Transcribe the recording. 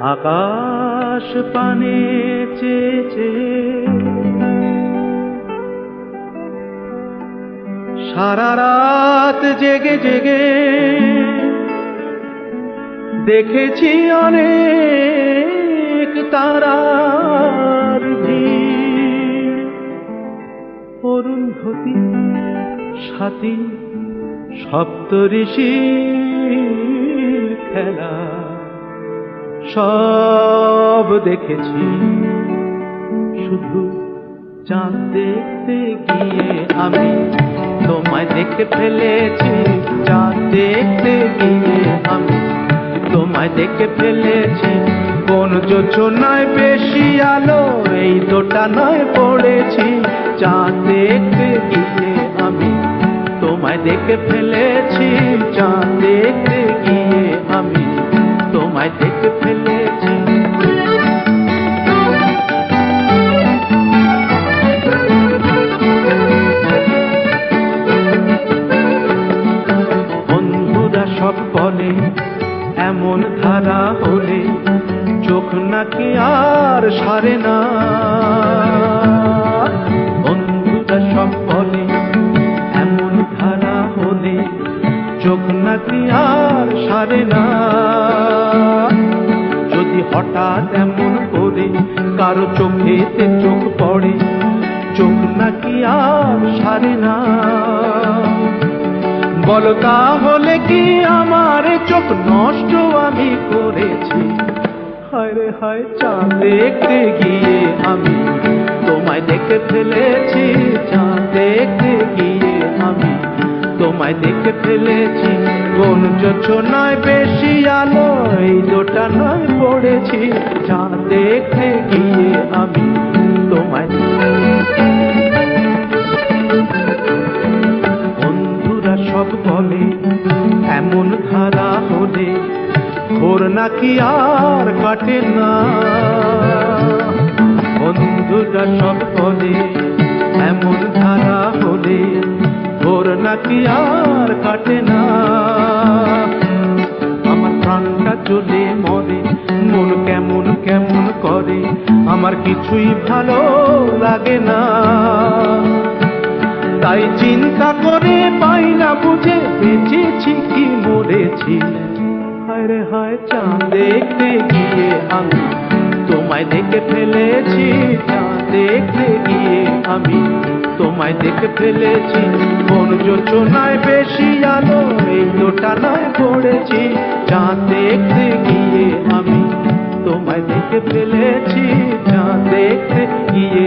আকাশ পানে চেয়েছে। সারা রাত জেগে জেগে দেখেছি অনেক তারার অরুন্ধতী সাথী সপ্তঋষির খেলা। সব দেখেছি। শুধু চাঁদ দেখতে গিয়ে আমি তোমায় দেখে ফেলেছি। চাঁদ দেখতে গিয়ে আমি তোমায় দেখে ফেলেছি। কোন যোজনায় বেশি আলো এই দুটা নয় পড়েছি। চাঁদ দেখতে গিয়ে আমি তোমায় দেখে ফেলেছি। চাঁদ দেখতে গিয়ে আমি তোমায় দেখে ফেলেছি বন্ধুরা সব বলে এমন ধারা হলে চোখ নাকি আর সারে না। চোখ নাকি আর সারে না। যদি হঠাৎ এমন করে কারও চোখেতে চোখ পড়ে, চোখ নাকি আর সারে না। বলো তাহলে কি আমার চোখ নষ্ট আমি করেছি? হায় রে হায়, চাঁদ দেখতে গিয়ে আমি তোমায় দেখে ফেলেছি, চাঁদ দেখতে তোমায় দেখে ফেলেছি। কোন যোজনায় বেশি আলো এই দুটা নয় পড়েছি। যা দেখে গিয়ে আমি তোমায় বন্ধুরা সব বলে, এমন ধারা হলে ঘোর নাকি আর কাটে না। বন্ধুরা সব বলে, এমন ধারা হলে ঘোর আর কাটে না। আমার প্রাণটা চলে মরে, মন কেমন কেমন করে, আমার কিছুই ভালো লাগে না। তাই চিন্তা করে পাই না বুঝে বেঁচেছি কি মরেছি। হায় রে হায়, চাঁদ দেখতে গিয়ে আমি তোমায় দেখে ফেলেছি। কোন যোচনায় বেশি আলো এই দোটানায় পড়েছি। যা দেখতে গিয়ে আমি তোমায় দেখে ফেলেছি। যা দেখতে গিয়ে